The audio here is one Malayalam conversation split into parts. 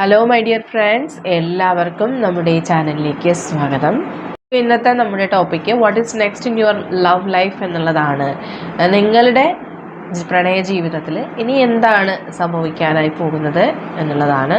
ഹലോ മൈ ഡിയർ ഫ്രണ്ട്സ് എല്ലാവർക്കും നമ്മുടെ ഈ ചാനലിലേക്ക് സ്വാഗതം. ഇന്നത്തെ നമ്മുടെ topic what is next in your love life എന്നുള്ളതാണ്. നിങ്ങളുടെ പ്രണയ ജീവിതത്തിൽ ഇനി എന്താണ് സംഭവിക്കാനായി പോകുന്നത് എന്നുള്ളതാണ്.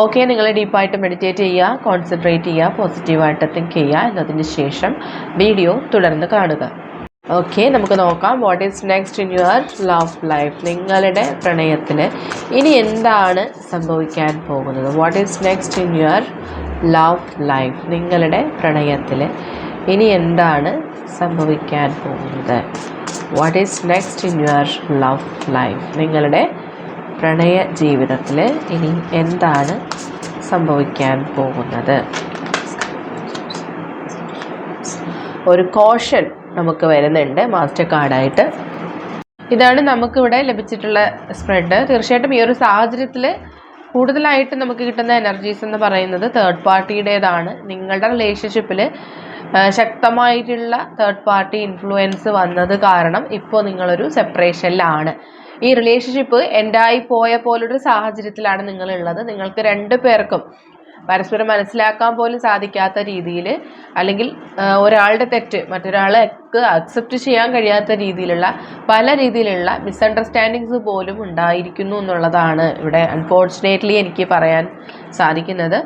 ഓക്കെ നിങ്ങൾ ഡീപ്പായിട്ട് മെഡിറ്റേറ്റ് ചെയ്യുക കോൺസെൻട്രേറ്റ് ചെയ്യുക പോസിറ്റീവായിട്ട് തിങ്ക് ചെയ്യുക എന്നതിന് ശേഷം വീഡിയോ തുടർന്ന് കാണുക. ഓക്കെ നമുക്ക് നോക്കാം. What is next in your love life നിങ്ങളുടെ പ്രണയത്തിൽ ഇനി എന്താണ് സംഭവിക്കാൻ പോകുന്നത്? What is next in your love life നിങ്ങളുടെ പ്രണയത്തിൽ ഇനി എന്താണ് സംഭവിക്കാൻ പോകുന്നത്? What is next in your love life നിങ്ങളുടെ പ്രണയ ജീവിതത്തിൽ ഇനി എന്താണ് സംഭവിക്കാൻ പോകുന്നത്? ഒരു കോഷൻ നമുക്ക് വരുന്നുണ്ട് മാസ്റ്റർ കാർഡായിട്ട്. ഇതാണ് നമുക്കിവിടെ ലഭിച്ചിട്ടുള്ള സ്പ്രെഡ്. തീർച്ചയായിട്ടും ഈ ഒരു സാഹചര്യത്തിൽ കൂടുതലായിട്ട് നമുക്ക് കിട്ടുന്ന എനർജീസ് എന്ന് പറയുന്നത് തേർഡ് പാർട്ടിയുടേതാണ് നിങ്ങളുടെ റിലേഷൻഷിപ്പിൽ ശക്തമായിട്ടുള്ള തേർഡ് പാർട്ടി ഇൻഫ്ലുവൻസ് വന്നത് കാരണം ഇപ്പോൾ നിങ്ങളൊരു സെപ്പറേഷനിലാണ് ഈ റിലേഷൻഷിപ്പ് എൻഡായി പോയ പോലൊരു സാഹചര്യത്തിലാണ് നിങ്ങളുള്ളത്. നിങ്ങൾക്ക് രണ്ടു പേർക്കും പരസ്പരം മനസ്സിലാക്കാൻ പോലും സാധിക്കാത്ത രീതിയിൽ അല്ലെങ്കിൽ ഒരാളുടെ തെറ്റ് മറ്റൊരാൾക്ക് അക്സെപ്റ്റ് ചെയ്യാൻ കഴിയാത്ത രീതിയിലുള്ള പല രീതിയിലുള്ള മിസ്അണ്ടർസ്റ്റാൻഡിങ്സ് പോലും ഉണ്ടായിരിക്കുന്നു എന്നുള്ളതാണ് ഇവിടെ അൺഫോർച്ചുനേറ്റ്ലി എനിക്ക് പറയാൻ സാധിക്കുന്നത്.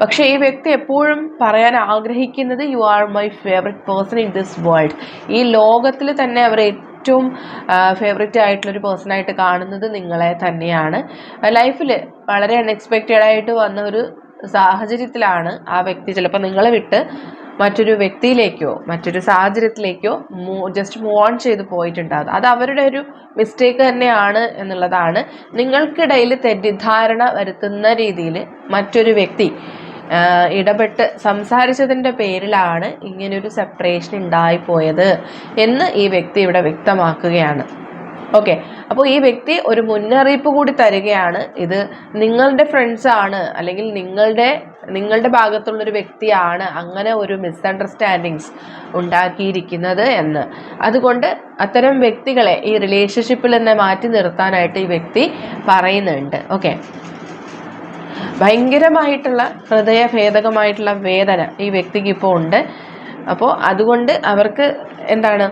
പക്ഷേ ഈ വ്യക്തി എപ്പോഴും പറയാൻ ആഗ്രഹിക്കുന്നത് you are my favourite person in this world ഈ ലോകത്തിൽ തന്നെ അവർ ഏറ്റവും ഫേവററ്റ് ആയിട്ടുള്ളൊരു പേഴ്സണായിട്ട് കാണുന്നത് നിങ്ങളെ തന്നെയാണ്. ലൈഫിൽ വളരെ അൺഎക്സ്പെക്റ്റഡ് ആയിട്ട് വന്ന ഒരു സാഹചര്യത്തിലാണ് ആ വ്യക്തി ചിലപ്പോൾ നിങ്ങളെ വിട്ട് മറ്റൊരു വ്യക്തിയിലേക്കോ മറ്റൊരു സാഹചര്യത്തിലേക്കോ മൂ ജസ്റ്റ് മൂവ് ഓൺ ചെയ്ത് പോയിട്ടുണ്ടാകും അത് അവരുടെ ഒരു മിസ്റ്റേക്ക് തന്നെയാണ് എന്നുള്ളതാണ്. നിങ്ങൾക്കിടയിൽ തെറ്റിദ്ധാരണ വരുത്തുന്ന രീതിയിൽ മറ്റൊരു വ്യക്തി ഇടപെട്ട് സംസാരിച്ചതിന്റെ പേരിലാണ് ഇങ്ങനൊരു സെപ്പറേഷൻ ഉണ്ടായിപ്പോയത് എന്ന് ഈ വ്യക്തി ഇവിടെ വ്യക്തമാക്കുകയാണ്. ഓക്കെ അപ്പോൾ ഈ വ്യക്തി ഒരു മുന്നറിയിപ്പ് കൂടി തരികയാണ്. ഇത് നിങ്ങളുടെ ഫ്രണ്ട്സ് ആണ് അല്ലെങ്കിൽ നിങ്ങളുടെ നിങ്ങളുടെ ഭാഗത്തുള്ളൊരു വ്യക്തിയാണ് അങ്ങനെ ഒരു മിസ്അണ്ടർസ്റ്റാൻഡിങ്സ് ഉണ്ടാക്കിയിരിക്കുന്നത് എന്ന്. അതുകൊണ്ട് അത്തരം വ്യക്തികളെ ഈ റിലേഷൻഷിപ്പിൽ നിന്ന് മാറ്റി നിർത്താനായിട്ട് ഈ വ്യക്തി പറയുന്നുണ്ട്. ഓക്കെ ഭയങ്കരമായിട്ടുള്ള ഹൃദയഭേദകമായിട്ടുള്ള വേദന ഈ വ്യക്തിക്ക് ഇപ്പോൾ ഉണ്ട്. അപ്പോൾ അതുകൊണ്ട് അവർക്ക് എന്താണ്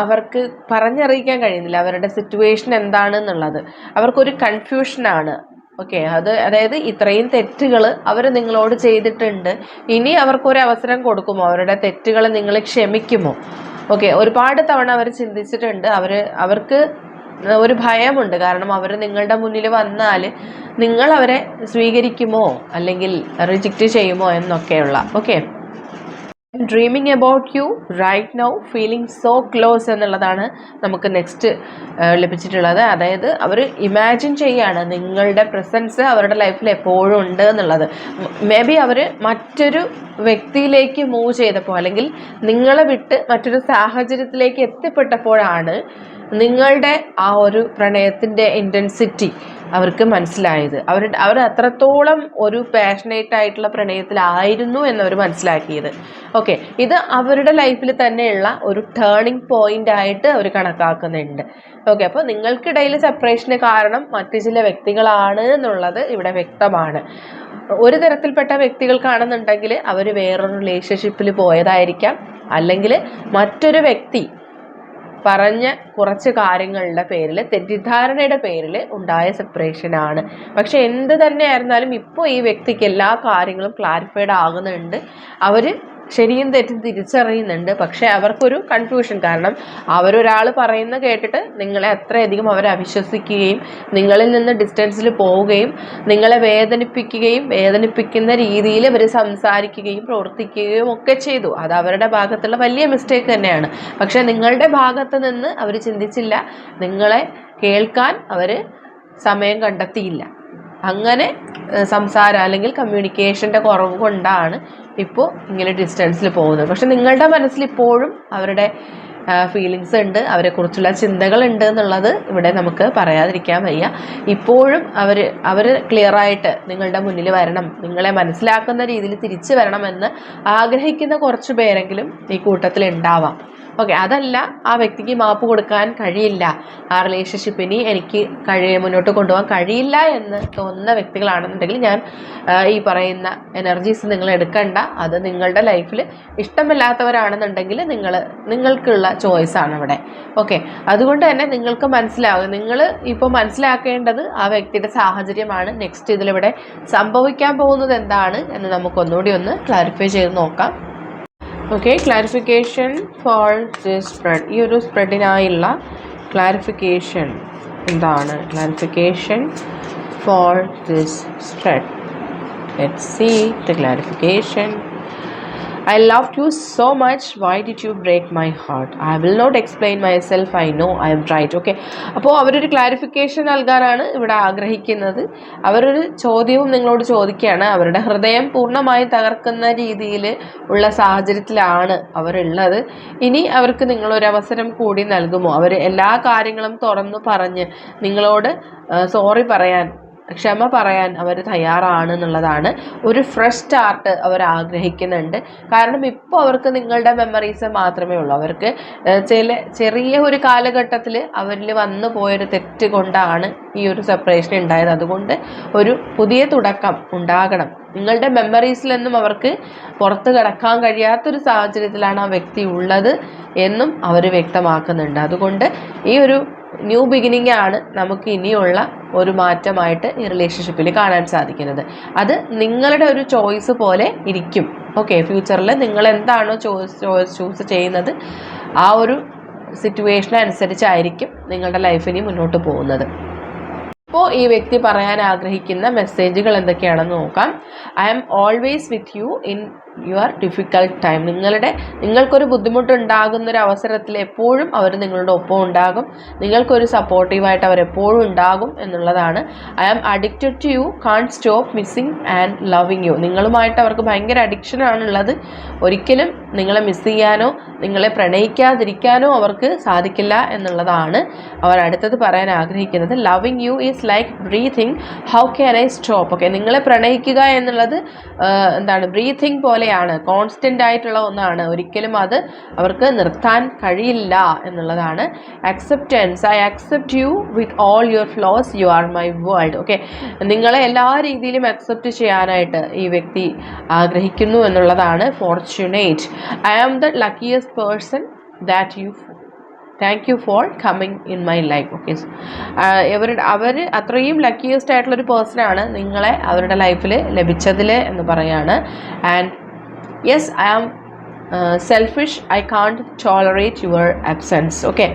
അവർക്ക് പറഞ്ഞറിയിക്കാൻ കഴിയുന്നില്ല. അവരുടെ സിറ്റുവേഷൻ എന്താണെന്നുള്ളത്. അവർക്കൊരു കൺഫ്യൂഷനാണ് ഓക്കെ അത് അതായത് ഇത്രയും തെറ്റുകൾ അവർ നിങ്ങളോട് ചെയ്തിട്ടുണ്ട്. ഇനി അവർക്കൊരു അവസരം കൊടുക്കുമോ? അവരുടെ തെറ്റുകൾ നിങ്ങൾ ക്ഷമിക്കുമോ? ഓക്കെ ഒരുപാട് തവണ അവർ ചിന്തിച്ചിട്ടുണ്ട്. അവർ അവർക്ക് ഒരു ഭയമുണ്ട്. കാരണം അവർ നിങ്ങളുടെ മുന്നിൽ വന്നാൽ നിങ്ങൾ അവരെ സ്വീകരിക്കുമോ? അല്ലെങ്കിൽ റിജക്റ്റ് ചെയ്യുമോ എന്നൊക്കെയുള്ള. Okay dreaming about you right now feeling so close എന്നുള്ളതാണ് നമുക്ക് നെക്സ്റ്റ് ലഭിച്ചിട്ടുള്ളത്. അതായത് അവർ ഇമാജിൻ ചെയ്യാണ് നിങ്ങളുടെ പ്രസൻസ് അവരുടെ ലൈഫിൽ എപ്പോഴും ഉണ്ട് എന്നുള്ളത്. മേ ബി അവർ മറ്റൊരു വ്യക്തിയിലേക്ക് മൂവ് ചെയ്തപ്പോൾ അല്ലെങ്കിൽ നിങ്ങളെ വിട്ട് മറ്റൊരു സാഹചര്യത്തിലേക്ക് എത്തിപ്പെട്ടപ്പോഴാണ് നിങ്ങളുടെ ആ ഒരു പ്രണയത്തിന്റെ ഇന്റൻസിറ്റി അവർക്ക് മനസ്സിലായത്. അവർ അവർ അത്രത്തോളം ഒരു പാഷനേറ്റ് ആയിട്ടുള്ള പ്രണയത്തിലായിരുന്നു എന്നവർ മനസ്സിലാക്കിയത്. ഓക്കെ ഇത് അവരുടെ ലൈഫിൽ തന്നെയുള്ള ഒരു ടേണിംഗ് പോയിന്റ് ആയിട്ട് അവർ കണക്കാക്കുന്നുണ്ട്. ഓക്കെ അപ്പോൾ നിങ്ങൾക്കിടയിൽ സെപ്പറേഷന് കാരണം മറ്റു ചില വ്യക്തികളാണ് എന്നുള്ളത് ഇവിടെ വ്യക്തമാണ്. ഒരു തരത്തിൽപ്പെട്ട വ്യക്തികൾക്കാണെന്നുണ്ടെങ്കിൽ അവർ വേറൊരു റിലേഷൻഷിപ്പിൽ പോയതായിരിക്കാം. അല്ലെങ്കിൽ മറ്റൊരു വ്യക്തി പറഞ്ഞ കുറച്ച് കാര്യങ്ങളുടെ പേരിൽ തെറ്റിദ്ധാരണയുടെ പേരിൽ ഉണ്ടായ സെപ്പറേഷൻ ആണ്. പക്ഷെ എന്ത് തന്നെ ആയിരുന്നാലും ഇപ്പോൾ ഈ വ്യക്തിക്ക് എല്ലാ കാര്യങ്ങളും ക്ലാരിഫൈഡ് ആകുന്നുണ്ട്. അവർ ശരിയും തെറ്റും തിരിച്ചറിയുന്നുണ്ട്. പക്ഷെ അവർക്കൊരു കൺഫ്യൂഷൻ കാരണം അവരൊരാൾ പറയുന്ന കേട്ടിട്ട് നിങ്ങളെ അത്രയധികം അവരെ അവിശ്വസിക്കുകയും നിങ്ങളിൽ നിന്ന് ഡിസ്റ്റൻസിൽ പോവുകയും നിങ്ങളെ വേദനിപ്പിക്കുകയും വേദനിപ്പിക്കുന്ന രീതിയിൽ അവർ സംസാരിക്കുകയും പ്രവർത്തിക്കുകയും ഒക്കെ ചെയ്തു. അത് അവരുടെ ഭാഗത്തുള്ള വലിയ മിസ്റ്റേക്ക് തന്നെയാണ്. പക്ഷെ നിങ്ങളുടെ ഭാഗത്ത് നിന്ന് അവർ ചിന്തിച്ചില്ല. നിങ്ങളെ കേൾക്കാൻ അവർ സമയം കണ്ടെത്തിയില്ല. അങ്ങനെ സംസാരം അല്ലെങ്കിൽ കമ്മ്യൂണിക്കേഷന്റെ കുറവ് കൊണ്ടാണ് ഇപ്പോൾ ഇങ്ങനെ ഡിസ്റ്റൻസിൽ പോകുന്നത്. പക്ഷെ നിങ്ങളുടെ മനസ്സിൽ ഇപ്പോഴും അവരുടെ ഫീലിങ്സ് ഉണ്ട് അവരെക്കുറിച്ചുള്ള ചിന്തകളുണ്ട് എന്നുള്ളത് ഇവിടെ നമുക്ക് പറയാതിരിക്കാൻ വയ്യ. ഇപ്പോഴും അവർ അവർ ക്ലിയറായിട്ട് നിങ്ങളുടെ മുന്നിൽ വരണം നിങ്ങളെ മനസ്സിലാക്കുന്ന രീതിയിൽ തിരിച്ചു വരണമെന്ന് ആഗ്രഹിക്കുന്ന കുറച്ച് പേരെങ്കിലും ഈ കൂട്ടത്തിൽ ഉണ്ടാവാം. ഓക്കെ അതല്ല ആ വ്യക്തിക്ക് മാപ്പ് കൊടുക്കാൻ കഴിയില്ല. ആ റിലേഷൻഷിപ്പിനി എനിക്ക് കഴിയ മുന്നോട്ട് കൊണ്ടുപോകാൻ കഴിയില്ല എന്ന് തോന്നുന്ന വ്യക്തികളാണെന്നുണ്ടെങ്കിൽ ഞാൻ ഈ പറയുന്ന എനർജീസ് നിങ്ങൾ എടുക്കണ്ട. അത് നിങ്ങളുടെ ലൈഫിൽ ഇഷ്ടമില്ലാത്തവരാണെന്നുണ്ടെങ്കിൽ നിങ്ങൾ നിങ്ങൾക്കുള്ള ചോയ്സാണ് ഇവിടെ ഓക്കെ അതുകൊണ്ട് തന്നെ നിങ്ങൾക്ക് മനസ്സിലാവും നിങ്ങൾ ഇപ്പോൾ മനസ്സിലാക്കേണ്ടത് ആ വ്യക്തിയുടെ സാഹചര്യമാണ്. നെക്സ്റ്റ് ഇതിലിവിടെ സംഭവിക്കാൻ പോകുന്നത് എന്താണ് എന്ന് നമുക്കൊന്നുകൂടി ഒന്ന് ക്ലാരിഫൈ ചെയ്ത് നോക്കാം. Okay clarification for this spread ഈ ഒരു സ്പ്രെഡിനായുള്ള ക്ലാരിഫിക്കേഷൻ എന്താണ്? Clarification for this spread let see the clarification I you so much why did you break my heart I will not explain myself I know I'm right okay അപ്പോൾ അവരൊരു ക്ലാരിഫിക്കേഷൻ നൽകാനാണ് ഇവിടെ ആഗ്രഹിക്കുന്നത്. അവരൊരു ചോദ്യവും നിങ്ങളോട് ചോദിക്കുകയാണ്. അവരുടെ ഹൃദയം പൂർണമായും തകർക്കുന്ന രീതിയിൽ ഉള്ള സാഹചര്യത്തിലാണ് അവരുള്ളത്. ഇനി അവർക്ക് നിങ്ങളൊരു അവസരം കൂടി നൽകുമോ? അവർ എല്ലാ കാര്യങ്ങളും തുറന്നു പറഞ്ഞ് നിങ്ങളോട് സോറി പറയാൻ ക്ഷമ പറയാൻ അവർ തയ്യാറാണ് എന്നുള്ളതാണ് ഒരു ഫ്രഷ് സ്റ്റാർട്ട് അവർ ആഗ്രഹിക്കുന്നുണ്ട്. കാരണം ഇപ്പോൾ അവർക്ക് നിങ്ങളുടെ മെമ്മറീസ് മാത്രമേ ഉള്ളൂ. അവർക്ക് ചില ചെറിയ ഒരു കാലഘട്ടത്തിൽ അവരിൽ വന്നു പോയൊരു തെറ്റ് കൊണ്ടാണ് ഈ ഒരു സെപ്പറേഷൻ ഉണ്ടായത്. അതുകൊണ്ട് ഒരു പുതിയ തുടക്കം ഉണ്ടാകണം. നിങ്ങളുടെ മെമ്മറീസിൽ നിന്നും അവർക്ക് പുറത്ത് കിടക്കാൻ കഴിയാത്തൊരു സാഹചര്യത്തിലാണ് ആ വ്യക്തി ഉള്ളത് എന്നും അവർ വ്യക്തമാക്കുന്നുണ്ട്. അതുകൊണ്ട് ഈ ഒരു ന്യൂ ബിഗിനിങ് ആണ് നമുക്ക് ഇനിയുള്ള ഒരു മാറ്റമായിട്ട് ഈ റിലേഷൻഷിപ്പിൽ കാണാൻ സാധിക്കുന്നത്. അത് നിങ്ങളുടെ ഒരു ചോയ്സ് പോലെ ഇരിക്കും. ഓക്കെ ഫ്യൂച്ചറിൽ നിങ്ങൾ എന്താണോ ചോയ്സ് ചൂസ് ചെയ്യുന്നത് ആ ഒരു സിറ്റുവേഷൻ അനുസരിച്ചായിരിക്കും നിങ്ങളുടെ ലൈഫിനി മുന്നോട്ട് പോകുന്നത്. ഇപ്പോൾ ഈ വ്യക്തി പറയാൻ ആഗ്രഹിക്കുന്ന മെസ്സേജുകൾ എന്തൊക്കെയാണെന്ന് നോക്കാം. I am always with you in your difficult time നിങ്ങളുടെ നിങ്ങൾക്കൊരു ബുദ്ധിമുട്ടുണ്ടാകുന്ന ഒരു അവസരത്തിൽ എപ്പോഴും അവർ നിങ്ങളുടെ ഒപ്പം ഉണ്ടാകും. നിങ്ങൾക്കൊരു സപ്പോർട്ടീവായിട്ട് അവർ എപ്പോഴും ഉണ്ടാകും എന്നുള്ളതാണ്. I am addicted to you can't stop missing and loving you നിങ്ങളുമായിട്ട് അവർക്ക് ഭയങ്കര അഡിക്ഷനാണുള്ളത് ഒരിക്കലും നിങ്ങളെ മിസ് ചെയ്യാനോ നിങ്ങളെ പ്രണയിക്കാതിരിക്കാനോ അവർക്ക് സാധിക്കില്ല എന്നുള്ളതാണ് അവർ അടുത്തത് പറയാൻ ആഗ്രഹിക്കുന്നത്. Loving you is like breathing how can I stop okay നിങ്ങളെ പ്രണയിക്കുക എന്നുള്ളത് എന്താണ് ബ്രീതിങ് പോലെയാണ്. കോൺസ്റ്റന്റ് ആയിട്ടുള്ള ഒന്നാണ്. ഒരിക്കലും അത് അവർക്ക് നിർത്താൻ കഴിയില്ല എന്നുള്ളതാണ്. Acceptance I accept you with all your flaws you are my world okay നിങ്ങളെ എല്ലാ രീതിയിലും അക്സെപ്റ്റ് ചെയ്യാനായിട്ട് ഈ വ്യക്തി ആഗ്രഹിക്കുന്നു എന്നുള്ളതാണ്. Fortunate I am the luckiest person that you thank you for coming in my life okay ഇവരുടെ അവർ അത്രയും ലക്കിയസ്റ്റ് ആയിട്ടുള്ളൊരു പേഴ്സണാണ് നിങ്ങളെ അവരുടെ ലൈഫിൽ ലഭിച്ചതിൽ എന്ന് പറയാണ്. And yes I am selfish I can't tolerate your absence okay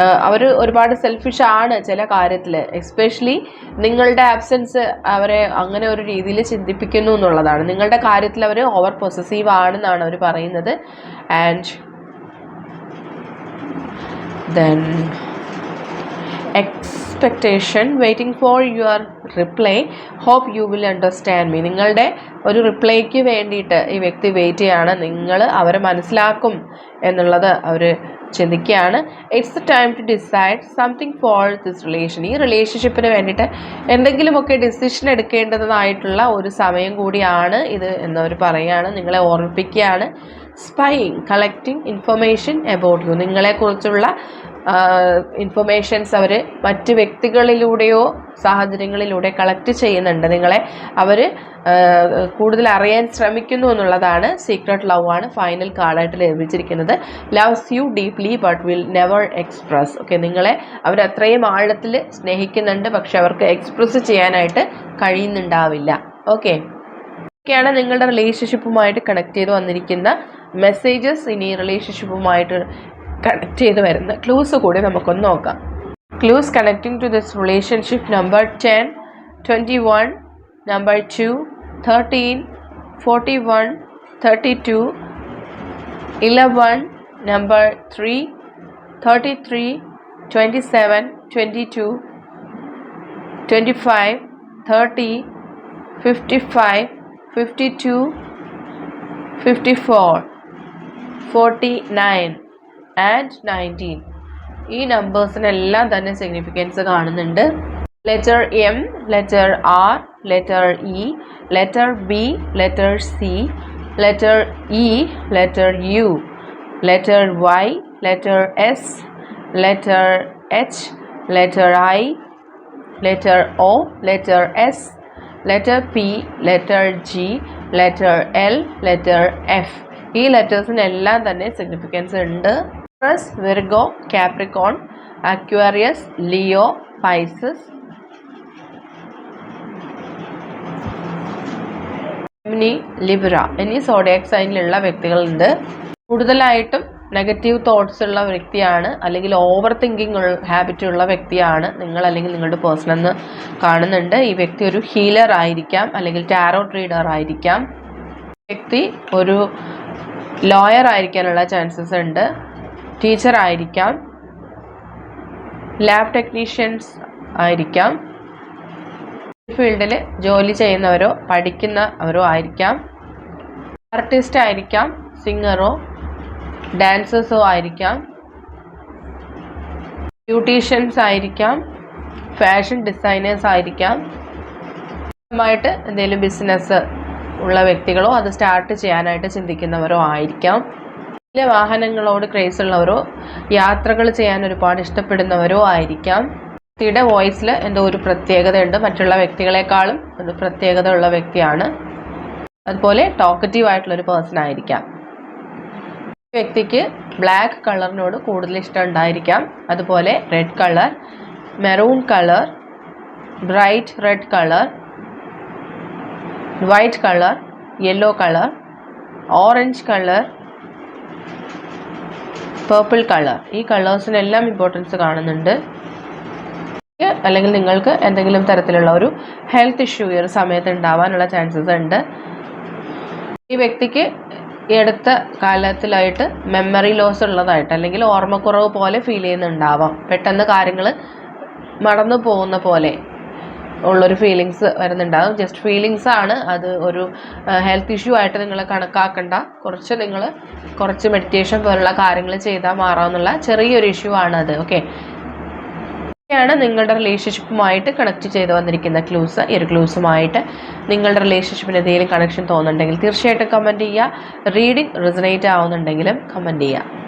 അവർ ഒരുപാട് സെൽഫിഷ് ആണ് ചില കാര്യത്തിൽ എസ്പെഷ്യലി നിങ്ങളുടെ ആബ്സെൻസ് അവരെ അങ്ങനെ ഒരു രീതിയിൽ ചിന്തിപ്പിക്കുന്നു എന്നുള്ളതാണ്. നിങ്ങളുടെ കാര്യത്തിൽ അവർ ഓവർ പൊസസീവ് ആണെന്നാണ് അവർ പറയുന്നത്. And then expectation waiting for your reply hope you will understand me നിങ്ങളുടെ ഒരു റിപ്ലൈക്ക് വേണ്ടിയിട്ട് ഈ വ്യക്തി വെയിറ്റ് ചെയ്യാണ്. നിങ്ങൾ അവരെ മനസ്സിലാക്കും എന്നുള്ളത് അവർ ചിന്തിക്കുകയാണ്. It's time to decide something for this relation ഈ റിലേഷൻഷിപ്പിന് വേണ്ടിയിട്ട് എന്തെങ്കിലുമൊക്കെ ഡിസിഷൻ എടുക്കേണ്ടതായിട്ടുള്ള ഒരു സമയം കൂടിയാണ് ഇത് എന്നവർ പറയുകയാണ്. നിങ്ങളെ ഓർമ്മിപ്പിക്കുകയാണ്. Spying collecting information about you നിങ്ങളെക്കുറിച്ചുള്ള informations അവർ മറ്റ് വ്യക്തികളിലൂടെയോ സാഹചര്യങ്ങളിലൂടെ കളക്ട് ചെയ്യുന്നുണ്ട്. നിങ്ങളെ അവർ കൂടുതൽ അറിയാൻ ശ്രമിക്കുന്നു എന്നുള്ളതാണ് സീക്രട്ട് ലവ് ആണ് ഫൈനൽ കാർഡായിട്ട് ലഭിച്ചിരിക്കുന്നത്. Loves you deeply but will never express okay നിങ്ങളെ അവർ അത്രയും ആഴത്തിൽ സ്നേഹിക്കുന്നുണ്ട് പക്ഷെ അവർക്ക് എക്സ്പ്രസ് ചെയ്യാനായിട്ട് കഴിയുന്നുണ്ടാവില്ല. ഓക്കെ ഒക്കെയാണ് നിങ്ങളുടെ റിലേഷൻഷിപ്പുമായിട്ട് കണക്ട് ചെയ്ത് വന്നിരിക്കുന്ന മെസ്സേജസ് ഇനി റിലേഷൻഷിപ്പുമായിട്ട് കണക്ട് ചെയ്ത് വരുന്ന ക്ലൂസ് കൂടി നമുക്കൊന്ന് നോക്കാം. Clues connecting to this relationship number ten twenty one number two thirteen forty one thirty two eleven number three thirty three twenty seven twenty two twenty five thirty fifty five fifty two fifty four forty nine and nineteen ഈ നമ്പേഴ്സിനെല്ലാം തന്നെ സിഗ്നിഫിക്കൻസ് കാണുന്നുണ്ട്. Letter M letter R letter E letter B letter C letter E letter U letter Y letter S letter H letter I letter O letter S letter P letter G letter L letter F ഈ ലെറ്റേഴ്സിനെല്ലാം തന്നെ സിഗ്നിഫിക്കൻസ് ഉണ്ട്. Press Virgo Capricorn Aquarius Leo Pisces Gemini Libra എന്നീ സോഡിയാക് സൈനിലുള്ള വ്യക്തികളുണ്ട്. കൂടുതലായിട്ടും നെഗറ്റീവ് തോട്ട്സ് ഉള്ള വ്യക്തിയാണ് അല്ലെങ്കിൽ ഓവർ തിങ്കിങ് ഹാബിറ്റ് ഉള്ള വ്യക്തിയാണ് നിങ്ങൾ അല്ലെങ്കിൽ നിങ്ങളുടെ പേഴ്സൺ എന്ന് കാണുന്നുണ്ട്. ഈ വ്യക്തി ഒരു ഹീലർ ആയിരിക്കാം അല്ലെങ്കിൽ ടാരോ ട്രീഡർ ആയിരിക്കാം. വ്യക്തി ഒരു ലോയർ ആയിരിക്കാനുള്ള ചാൻസസ് ഉണ്ട്. ടീച്ചർ ആയിരിക്കാം ലാബ് ടെക്നീഷ്യൻസ് ആയിരിക്കാം. ഫീൽഡിൽ ജോലി ചെയ്യുന്നവരോ പഠിക്കുന്നവരോ ആയിരിക്കാം. ആർട്ടിസ്റ്റ് ആയിരിക്കാം സിംഗറോ ഡാൻസേഴ്സോ ആയിരിക്കാം. ബ്യൂട്ടീഷ്യൻസ് ആയിരിക്കാം ഫാഷൻ ഡിസൈനേഴ്സ് ആയിരിക്കാം. ായിട്ട് എന്തെങ്കിലും ബിസിനസ് ഉള്ള വ്യക്തികളോ അത് സ്റ്റാർട്ട് ചെയ്യാനായിട്ട് ചിന്തിക്കുന്നവരോ ആയിരിക്കാം. വലിയ വാഹനങ്ങളോട് ക്രേസ് ഉള്ളവരോ യാത്രകൾ ചെയ്യാൻ ഒരുപാട് ഇഷ്ടപ്പെടുന്നവരോ ആയിരിക്കാം. വ്യക്തിയുടെ വോയിസിൽ എന്തോ ഒരു പ്രത്യേകതയുണ്ട്. മറ്റുള്ള വ്യക്തികളെക്കാളും ഒരു പ്രത്യേകത ഉള്ള വ്യക്തിയാണ്. അതുപോലെ ടോക്കറ്റീവ് ആയിട്ടുള്ള ഒരു പേഴ്സൺ ആയിരിക്കാം വ്യക്തിക്ക് ബ്ലാക്ക് കളറിനോട് കൂടുതൽ ഇഷ്ടം ഉണ്ടായിരിക്കാം. അതുപോലെ red colour maroon colour bright red colour white colour yellow colour orange colour purple colour ഈ കളേഴ്സിനെല്ലാം ഇമ്പോർട്ടൻസ് കാണുന്നുണ്ട്. അല്ലെങ്കിൽ നിങ്ങൾക്ക് എന്തെങ്കിലും തരത്തിലുള്ള ഒരു ഹെൽത്ത് ഇഷ്യൂ ഈ ഒരു സമയത്ത് ഉണ്ടാവാനുള്ള ചാൻസസ് ഉണ്ട്. ഈ വ്യക്തിക്ക് ഈ അടുത്ത കാലത്തിലായിട്ട് മെമ്മറി ലോസ് ഉള്ളതായിട്ട് അല്ലെങ്കിൽ ഓർമ്മക്കുറവ് പോലെ ഫീൽ ചെയ്യുന്നുണ്ടാവാം. പെട്ടെന്ന് കാര്യങ്ങൾ മറന്നു പോകുന്ന പോലെ. ഉള്ളൊരു ഫീലിങ്സ് വരുന്നുണ്ടാകും ജസ്റ്റ് ഫീലിങ്സ് ആണ്. അത് ഒരു ഹെൽത്ത് ഇഷ്യൂ ആയിട്ട് നിങ്ങൾ കണക്കാക്കണ്ട. കുറച്ച് നിങ്ങൾ കുറച്ച് മെഡിറ്റേഷൻ പോലുള്ള കാര്യങ്ങൾ ചെയ്താൽ മാറാമെന്നുള്ള ചെറിയൊരു ഇഷ്യൂ ആണ് അത്. ഓക്കെ ാണ് നിങ്ങളുടെ റിലേഷൻഷിപ്പുമായിട്ട് കണക്ട് ചെയ്തു വന്നിരിക്കുന്ന ക്ലൂസ് ഈ ഒരു ക്ലൂസുമായിട്ട് നിങ്ങളുടെ റിലേഷൻഷിപ്പിന് എന്തെങ്കിലും കണക്ഷൻ തോന്നുന്നുണ്ടെങ്കിൽ തീർച്ചയായിട്ടും കമന്റ് ചെയ്യുക. റീഡിംഗ് റിസനേറ്റ് ആവുന്നുണ്ടെങ്കിലും കമന്റ് ചെയ്യുക.